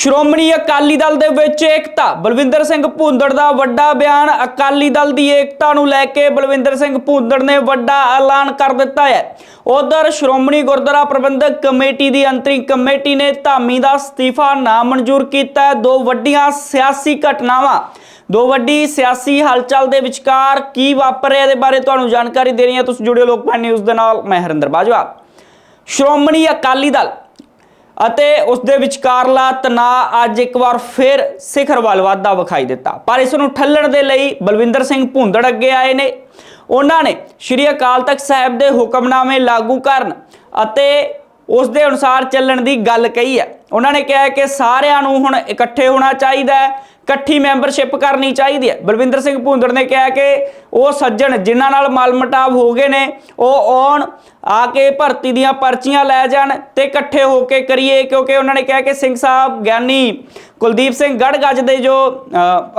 ਸ਼੍ਰੋਮਣੀ ਅਕਾਲੀ ਦਲ ਦੇ ਵਿੱਚ ਏਕਤਾ। ਬਲਵਿੰਦਰ ਸਿੰਘ ਭੁੰਦੜ ਦਾ ਵੱਡਾ ਬਿਆਨ ਅਕਾਲੀ ਦਲ ਦੀ ਏਕਤਾ ਨੂੰ ਲੈ ਕੇ ਬਲਵਿੰਦਰ ਸਿੰਘ ਭੁੰਦੜ ਨੇ ਵੱਡਾ ਐਲਾਨ ਕਰ ਦਿੱਤਾ ਹੈ। ਉਧਰ ਸ਼੍ਰੋਮਣੀ ਗੁਰਦੁਆਰਾ ਪ੍ਰਬੰਧਕ ਕਮੇਟੀ ਦੀ ਅੰਤਰਿਮ ਕਮੇਟੀ ਨੇ ਧਾਮੀ ਦਾ ਅਸਤੀਫਾ ਨਾ ਮਨਜ਼ੂਰ ਕੀਤਾ ਹੈ। ਦੋ ਵੱਡੀਆਂ ਸਿਆਸੀ ਘਟਨਾਵਾਂ। ਦੋ ਵੱਡੀ ਸਿਆਸੀ ਹਲਚਲ ਦੇ ਵਿਚਕਾਰ ਕੀ ਵਾਪਰ ਰਿਹਾ ਇਹਦੇ ਬਾਰੇ ਤੁਹਾਨੂੰ ਜਾਣਕਾਰੀ ਦੇ ਰਹੀ ਹਾਂ। ਤੁਸੀਂ ਜੁੜਿਓ ਲੋਕਪਾਲ ਨਿਊਜ਼ ਦੇ ਨਾਲ। ਮੈਂ ਹਰਿੰਦਰ ਬਾਜਵਾ। ਸ਼੍ਰੋਮਣੀ ਅਕਾਲੀ ਦਲ ਅਤੇ ਉਸ ਦੇ ਵਿਚਕਾਰਲਾ ਤਣਾਅ ਅੱਜ ਇੱਕ ਵਾਰ ਫਿਰ ਸਿਖਰ ਵੱਲ ਵਧਦਾ ਵਿਖਾਈ ਦਿੱਤਾ। ਪਰ ਇਸ ਨੂੰ ਠੱਲਣ ਦੇ ਲਈ ਬਲਵਿੰਦਰ ਸਿੰਘ ਭੁੰਦੜ ਅੱਗੇ ਆਏ ਨੇ। ਉਹਨਾਂ ਨੇ ਸ਼੍ਰੀ ਅਕਾਲ ਤਖਤ ਸਾਹਿਬ ਦੇ ਹੁਕਮਨਾਮੇ ਲਾਗੂ ਕਰਨ ਅਤੇ ਉਸ ਦੇ ਅਨੁਸਾਰ ਚੱਲਣ ਦੀ ਗੱਲ ਕਹੀ ਹੈ। ਉਹਨਾਂ ਨੇ ਕਿਹਾ ਕਿ ਸਾਰਿਆਂ ਨੂੰ ਹੁਣ ਇਕੱਠੇ ਹੋਣਾ ਚਾਹੀਦਾ ਹੈ, ਇਕੱਠੀ ਮੈਂਬਰਸ਼ਿਪ ਕਰਨੀ ਚਾਹੀਦੀ ਹੈ। ਬਲਵਿੰਦਰ ਸਿੰਘ ਭੁੰਦੜ ਨੇ ਕਿਹਾ ਕਿ ਉਹ ਸੱਜਣ ਜਿਨ੍ਹਾਂ ਨਾਲ ਮਲਮਟਾਵ ਹੋ ਗਏ ਨੇ, ਉਹ ਆਉਣ, ਆ ਕੇ ਭਰਤੀ ਦੀਆਂ ਪਰਚੀਆਂ ਲੈ ਜਾਣ ਤੇ ਇਕੱਠੇ ਹੋ ਕੇ ਕਰੀਏ, ਕਿਉਂਕਿ ਉਹਨਾਂ ਨੇ ਕਿਹਾ ਕਿ ਸਿੰਘ ਸਾਹਿਬ ਗਿਆਨੀ ਕੁਲਦੀਪ ਸਿੰਘ ਗੜਗੱਜ ਦੇ ਜੋ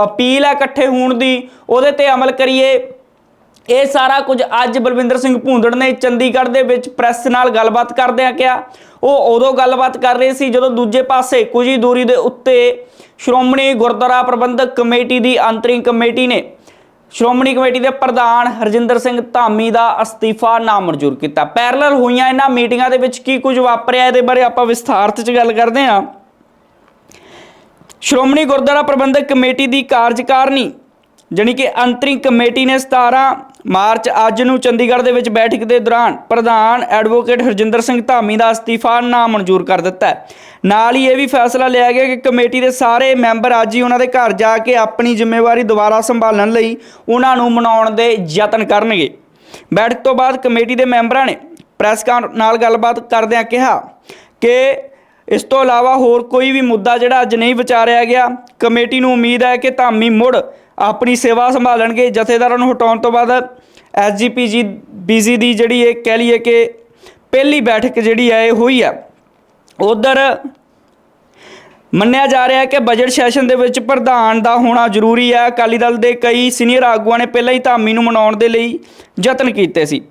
ਅਪੀਲ ਹੈ ਇਕੱਠੇ ਹੋਣ ਦੀ, ਉਹਦੇ ਤੇ ਅਮਲ ਕਰੀਏ। ਇਹ ਸਾਰਾ ਕੁਝ ਅੱਜ ਬਲਵਿੰਦਰ ਸਿੰਘ ਭੂੰਦੜ ਨੇ ਚੰਡੀਗੜ੍ਹ ਦੇ ਵਿੱਚ ਪ੍ਰੈਸ ਨਾਲ ਗੱਲਬਾਤ ਕਰਦਿਆਂ ਕਿਹਾ। ਉਹ ਉਦੋਂ ਗੱਲਬਾਤ ਕਰ ਰਹੇ ਸੀ ਜਦੋਂ ਦੂਜੇ ਪਾਸੇ ਕੁਝ ਹੀ ਦੂਰੀ ਦੇ ਉੱਤੇ ਸ਼੍ਰੋਮਣੀ ਗੁਰਦੁਆਰਾ ਪ੍ਰਬੰਧਕ ਕਮੇਟੀ ਦੀ ਅੰਤਰਿੰਗ ਕਮੇਟੀ ਨੇ ਸ਼੍ਰੋਮਣੀ ਕਮੇਟੀ ਦੇ ਪ੍ਰਧਾਨ ਹਰਜਿੰਦਰ ਸਿੰਘ ਧਾਮੀ ਦਾ ਅਸਤੀਫਾ ਨਾਮਨਜ਼ੂਰ ਕੀਤਾ। ਪੈਰਲਲ ਹੋਈਆਂ ਇਹਨਾਂ ਮੀਟਿੰਗਾਂ ਦੇ ਵਿੱਚ ਕੀ ਕੁਝ ਵਾਪਰਿਆ, ਇਹਦੇ ਬਾਰੇ ਆਪਾਂ ਵਿਸਥਾਰਤ 'ਚ ਗੱਲ ਕਰਦੇ ਹਾਂ। ਸ਼੍ਰੋਮਣੀ ਗੁਰਦੁਆਰਾ ਪ੍ਰਬੰਧਕ ਕਮੇਟੀ ਦੀ ਕਾਰਜਕਾਰਨੀ, ਜਾਣੀ ਕਿ ਅੰਤਰਿੰਗ ਕਮੇਟੀ ਨੇ 17 ਮਾਰਚ ਅੱਜ ਨੂੰ ਚੰਡੀਗੜ੍ਹ ਦੇ ਵਿੱਚ ਬੈਠਕ ਦੇ ਦੌਰਾਨ ਪ੍ਰਧਾਨ ਐਡਵੋਕੇਟ ਹਰਜਿੰਦਰ ਸਿੰਘ ਧਾਮੀ ਦਾ ਅਸਤੀਫਾ ਨਾ ਮਨਜ਼ੂਰ ਕਰ ਦਿੱਤਾ ਨਾਲ ਹੀ ਇਹ ਵੀ ਫੈਸਲਾ ਲਿਆ ਗਿਆ ਕਿ ਕਮੇਟੀ ਦੇ ਸਾਰੇ ਮੈਂਬਰ ਅੱਜ ਹੀ ਉਹਨਾਂ ਦੇ ਘਰ ਜਾ ਕੇ ਆਪਣੀ ਜ਼ਿੰਮੇਵਾਰੀ ਦੁਬਾਰਾ ਸੰਭਾਲਣ ਲਈ ਉਹਨਾਂ ਨੂੰ ਮਨਾਉਣ ਦੇ ਯਤਨ ਕਰਨਗੇ। ਬੈਠਕ ਤੋਂ ਬਾਅਦ ਕਮੇਟੀ ਦੇ ਮੈਂਬਰਾਂ ਨੇ ਪ੍ਰੈਸ ਕਾਂ ਨਾਲ ਗੱਲਬਾਤ ਕਰਦਿਆਂ ਕਿਹਾ ਕਿ ਇਸ ਤੋਂ ਇਲਾਵਾ ਹੋਰ ਕੋਈ ਵੀ ਮੁੱਦਾ ਜਿਹੜਾ ਅੱਜ ਨਹੀਂ ਵਿਚਾਰਿਆ ਗਿਆ, ਕਮੇਟੀ ਨੂੰ ਉਮੀਦ ਹੈ ਕਿ ਧਾਮੀ ਮੁੜ ਆਪਣੀ ਸੇਵਾ ਸੰਭਾਲਣਗੇ। ਜਥੇਦਾਰਾਂ ਨੂੰ ਹਟਾਉਣ ਤੋਂ ਬਾਅਦ ਐਸਜੀਪੀਜੀ ਬੀਜੀ ਦੀ ਜਿਹੜੀ ਇਹ ਕਹਿ ਲਈਏ ਕਿ ਪਹਿਲੀ ਬੈਠਕ ਜਿਹੜੀ ਹੈ, ਇਹ ਹੋਈ ਹੈ। ਉਧਰ ਮੰਨਿਆ ਜਾ ਰਿਹਾ ਹੈ ਕਿ ਬਜਟ ਸੈਸ਼ਨ ਦੇ ਵਿੱਚ ਪ੍ਰਧਾਨ ਦਾ ਹੋਣਾ ਜ਼ਰੂਰੀ ਹੈ। ਅਕਾਲੀ ਦਲ ਦੇ ਕਈ ਸੀਨੀਅਰ ਆਗੂਆਂ ਨੇ ਪਹਿਲਾਂ ਹੀ ਧਾਮੀ ਨੂੰ ਮਨਾਉਣ ਦੇ ਲਈ ਯਤਨ ਕੀਤੇ ਸੀ।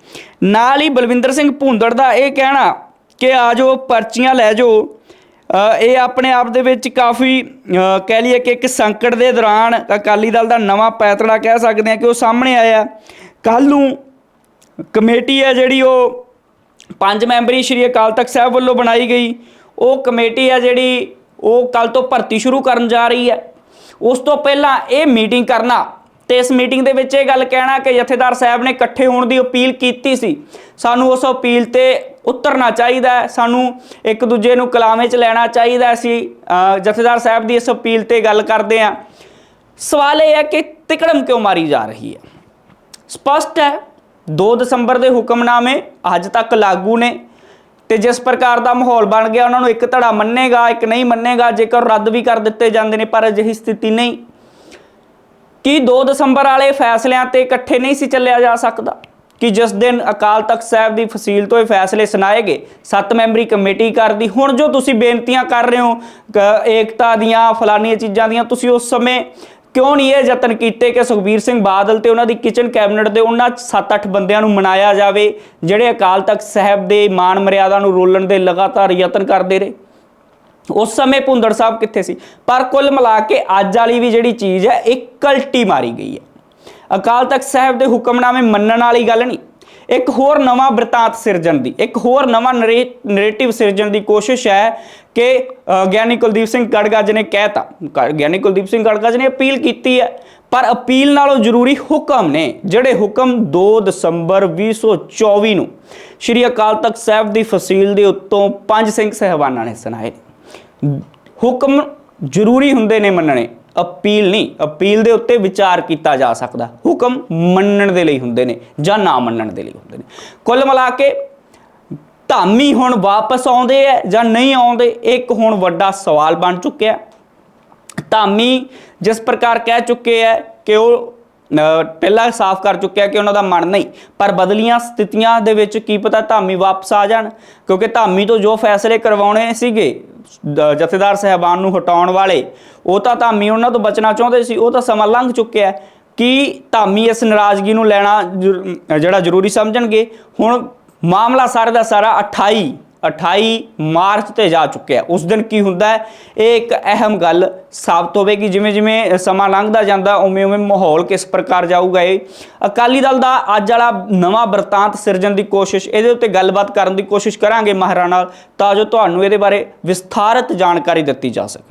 ਨਾਲ ਹੀ ਬਲਵਿੰਦਰ ਸਿੰਘ ਭੁੰਦੜ ਦਾ ਇਹ ਕਹਿਣਾ ਕਿ ਆ ਜੋ ਪਰਚੀਆਂ ਲੈ ਜਾਓ। ਇਹ ਆਪਣੇ ਆਪ ਦੇ ਵਿੱਚ ਕਾਫੀ ਕਹਿ ਲਈਏ ਕਿ ਇੱਕ ਸੰਕਟ ਦੇ ਦੌਰਾਨ ਅਕਾਲੀ ਦਲ ਦਾ ਨਵਾਂ ਪੈਤੜਾ ਕਹਿ ਸਕਦੇ ਹਾਂ ਕਿ ਉਹ ਸਾਹਮਣੇ ਆਇਆ। ਕੱਲ ਨੂੰ ਕਮੇਟੀ ਹੈ ਜਿਹੜੀ ਉਹ ਪੰਜ ਮੈਂਬਰੀ ਸ਼੍ਰੀ ਅਕਾਲ ਤਖਤ ਸਾਹਿਬ ਵੱਲੋਂ ਬਣਾਈ ਗਈ। ਉਹ ਕਮੇਟੀ ਹੈ ਜਿਹੜੀ ਉਹ ਕੱਲ ਤੋਂ ਭਰਤੀ ਸ਼ੁਰੂ ਕਰਨ ਜਾ ਰਹੀ ਹੈ। ਉਸ ਤੋਂ ਪਹਿਲਾਂ ਇਹ ਮੀਟਿੰਗ ਕਰਨਾ ਤੇ ਇਸ ਮੀਟਿੰਗ ਦੇ ਵਿੱਚ ਇਹ ਗੱਲ ਕਹਿਣਾ ਕਿ ਜਥੇਦਾਰ ਸਾਹਿਬ ਨੇ ਇਕੱਠੇ ਹੋਣ ਦੀ ਅਪੀਲ ਕੀਤੀ ਸੀ। ਸਾਨੂੰ ਉਸ ਅਪੀਲ ਤੇ ਉਤਰਨਾ ਚਾਹੀਦਾ ਹੈ। ਸਾਨੂੰ ਇੱਕ ਦੂਜੇ ਨੂੰ ਕਲਾਮੇ 'ਚ ਲੈਣਾ ਚਾਹੀਦਾ ਹੈ। ਅਸੀਂ ਜਥੇਦਾਰ ਸਾਹਿਬ ਦੀ ਇਸ ਅਪੀਲ ਤੇ ਗੱਲ ਕਰਦੇ ਹਾਂ। ਸਵਾਲ ਇਹ ਹੈ ਕਿ ਤਿਕੜਮ ਕਿਉਂ ਮਾਰੀ ਜਾ ਰਹੀ ਹੈ? ਸਪਸ਼ਟ ਹੈ 2 ਦਸੰਬਰ ਦੇ ਹੁਕਮਨਾਮੇ ਅੱਜ ਤੱਕ ਲਾਗੂ ਨੇ ਤੇ ਜਿਸ ਪ੍ਰਕਾਰ ਦਾ ਮਾਹੌਲ ਬਣ ਗਿਆ, ਉਹਨਾਂ ਨੂੰ ਇੱਕ ਧੜਾ ਮੰਨੇਗਾ, ਇੱਕ ਨਹੀਂ ਮੰਨੇਗਾ, ਜੇਕਰ ਰੱਦ ਵੀ ਕਰ ਦਿੱਤੇ ਜਾਂਦੇ ਨੇ, ਪਰ ਅਜਿਹੀ ਸਥਿਤੀ ਨਹੀਂ। ਕਿ 2 ਦਸੰਬਰ ਵਾਲੇ ਫੈਸਲਿਆਂ ਤੇ ਇਕੱਠੇ ਨਹੀਂ ਸੀ ਚੱਲਿਆ ਜਾ ਸਕਦਾ? ਕਿ ਜਿਸ ਦਿਨ ਅਕਾਲ ਤਖਤ ਸਾਹਿਬ ਦੀ ਫਸੀਲ ਤੋਂ ਇਹ ਫੈਸਲੇ ਸੁਣਾਏ ਗਏ, ਸੱਤ ਮੈਂਬਰੀ ਕਮੇਟੀ ਕਰਦੀ ਹੁਣ ਜੋ ਤੁਸੀਂ ਬੇਨਤੀਆਂ ਕਰ ਰਹੇ ਹੋ, ਕ- ਏਕਤਾ ਦੀਆਂ ਫਲਾਨੀਆਂ ਚੀਜ਼ਾਂ ਦੀਆਂ, ਤੁਸੀਂ ਉਸ ਸਮੇਂ ਕਿਉਂ ਨਹੀਂ ਇਹ ਯਤਨ ਕੀਤੇ ਕਿ ਸੁਖਬੀਰ ਸਿੰਘ ਬਾਦਲ ਤੇ ਉਹਨਾਂ ਦੀ ਕਿਚਨ ਕੈਬਨਿਟ ਦੇ ਉਹਨਾਂ 7-8 ਬੰਦਿਆਂ ਨੂੰ ਮਨਾਇਆ ਜਾਵੇ, ਜਿਹੜੇ ਅਕਾਲ ਤਖਤ ਸਾਹਿਬ ਦੇ ਮਾਨ ਮਰਿਆਦਾ ਨੂੰ ਰੋਲਣ ਦੇ ਲਗਾਤਾਰ ਯਤਨ ਕਰਦੇ ਰਹੇ? ਉਸ ਸਮੇਂ ਭੁੰਦੜ ਸਾਹਿਬ ਕਿੱਥੇ ਸੀ? ਪਰ ਕੁੱਲ ਮਿਲਾ ਕੇ ਅੱਜ ਵਾਲੀ ਵੀ ਜਿਹੜੀ ਚੀਜ਼ ਹੈ, ਇੱਕ ਕਲਟੀ ਮਾਰੀ ਗਈ ਹੈ। ਅਕਾਲ ਤਖਤ ਸਾਹਿਬ ਦੇ ਹੁਕਮਨਾਮੇ ਮੰਨਣ ਵਾਲੀ ਗੱਲ ਨਹੀਂ। ਇੱਕ ਹੋਰ ਨਵਾਂ ਬਰਤਾਂਤ ਸਿਰਜਣ ਦੀ, ਇੱਕ ਹੋਰ ਨਵਾਂ ਨਰੇਟਿਵ ਸਿਰਜਣ ਦੀ ਕੋਸ਼ਿਸ਼ ਹੈ ਕਿ ਗਿਆਨੀ ਕੁਲਦੀਪ ਸਿੰਘ ਗੜਗੱਜ ਨੇ ਕਹਿਤਾ ਕ- ਗਿਆਨੀ ਕੁਲਦੀਪ ਸਿੰਘ ਗੜਗੱਜ ਨੇ ਅਪੀਲ ਕੀਤੀ ਹੈ, ਪਰ ਅਪੀਲ ਨਾਲੋਂ ਜ਼ਰੂਰੀ ਹੁਕਮ ਨੇ, ਜਿਹੜੇ ਹੁਕਮ 2 ਦਸੰਬਰ 2024 ਨੂੰ ਸ਼੍ਰੀ ਅਕਾਲ ਤਖਤ ਸਾਹਿਬ ਦੀ ਫਸੀਲ ਦੇ ਉੱਤੋਂ ਪੰਜ ਸਿੰਘ ਸਹਿਬਾਨਾਂ ਨੇ ਸੁਣਾਏ। ਹੁਕਮ ਜ਼ਰੂਰੀ ਹੁੰਦੇ ਨੇ ਮੰਨਣੇ। ਅਪੀਲ ਨਹੀਂ, ਅਪੀਲ ਦੇ ਉੱਤੇ ਵਿਚਾਰ ਕੀਤਾ ਜਾ ਸਕਦਾ। ਹੁਕਮ ਮੰਨਣ ਦੇ ਲਈ ਹੁੰਦੇ ਨੇ ਜਾਂ ਨਾ ਮੰਨਣ ਦੇ ਲਈ ਹੁੰਦੇ ਨੇ। ਕੁੱਲ ਮਿਲਾ ਕੇ ਧਾਮੀ ਹੁਣ ਵਾਪਸ ਆਉਂਦੇ ਆ ਜਾਂ ਨਹੀਂ ਆਉਂਦੇ, ਇੱਕ ਹੁਣ ਵੱਡਾ ਸਵਾਲ ਬਣ ਚੁੱਕਿਆ। ਧਾਮੀ ਜਿਸ ਪ੍ਰਕਾਰ ਕਹਿ ਚੁੱਕੇ ਹੈ ਕਿ ਉਹ ਪਹਿਲਾਂ ਸਾਫ਼ ਕਰ ਚੁੱਕਿਆ ਕਿ ਉਹਨਾਂ ਦਾ ਮਨ ਨਹੀਂ, ਪਰ ਬਦਲੀਆਂ ਸਥਿਤੀਆਂ ਦੇ ਵਿੱਚ ਕੀ ਪਤਾ ਧਾਮੀ ਵਾਪਸ ਆ ਜਾਣ, ਕਿਉਂਕਿ ਧਾਮੀ ਤੋਂ ਜੋ ਫੈਸਲੇ ਕਰਵਾਉਣੇ ਸੀਗੇ ਜਥੇਦਾਰ ਸਹਿਬਾਨ ਨੂੰ ਹਟਾਉਣ ਵਾਲੇ, ਉਹ ਤਾਂ ਧਾਮੀ ਉਹਨਾਂ ਤੋਂ ਬਚਣਾ ਚਾਹੁੰਦੇ ਸੀ, ਉਹ ਤਾਂ ਸਮਾਂ ਲੰਘ ਚੁੱਕਿਆ ਕਿ ਧਾਮੀ ਇਸ ਨਾਰਾਜ਼ਗੀ ਨੂੰ ਲੈਣਾ ਜਿਹੜਾ ਜ਼ਰੂਰੀ ਸਮਝਣਗੇ? ਹੁਣ ਮਾਮਲਾ ਸਾਰੇ ਦਾ ਸਾਰਾ 28 28 ਮਾਰਚ ਤੇ ਜਾ ਚੁੱਕਿਆ ਉਸ ਦਿਨ ਕੀ ਹੁੰਦਾ ਹੈ? ਇਹ ਇੱਕ ਅਹਿਮ ਗੱਲ ਸਾਬਤ ਹੋਵੇਗੀ। ਜਿਵੇਂ ਜਿਵੇਂ ਸਮਾਂ ਲੰਘਦਾ ਜਾਂਦਾ, ਉਵੇਂ ਉਵੇਂ ਮਾਹੌਲ ਕਿਸ ਪ੍ਰਕਾਰ ਜਾਊਗਾ ਇਹ? ਅਕਾਲੀ ਦਲ ਦਾ ਅੱਜ ਵਾਲਾ ਨਵਾਂ ਵਰਤਾਂਤ ਸਿਰਜਣ ਦੀ ਕੋਸ਼ਿਸ਼, ਇਹਦੇ ਉੱਤੇ ਗੱਲਬਾਤ ਕਰਨ ਦੀ ਕੋਸ਼ਿਸ਼ ਕਰਾਂਗੇ ਮਾਹਰਾਂ ਨਾਲ, ਤਾਂ ਜੋ ਤੁਹਾਨੂੰ ਇਹਦੇ ਬਾਰੇ ਵਿਸਥਾਰਤ ਜਾਣਕਾਰੀ ਦਿੱਤੀ ਜਾ ਸਕੇ।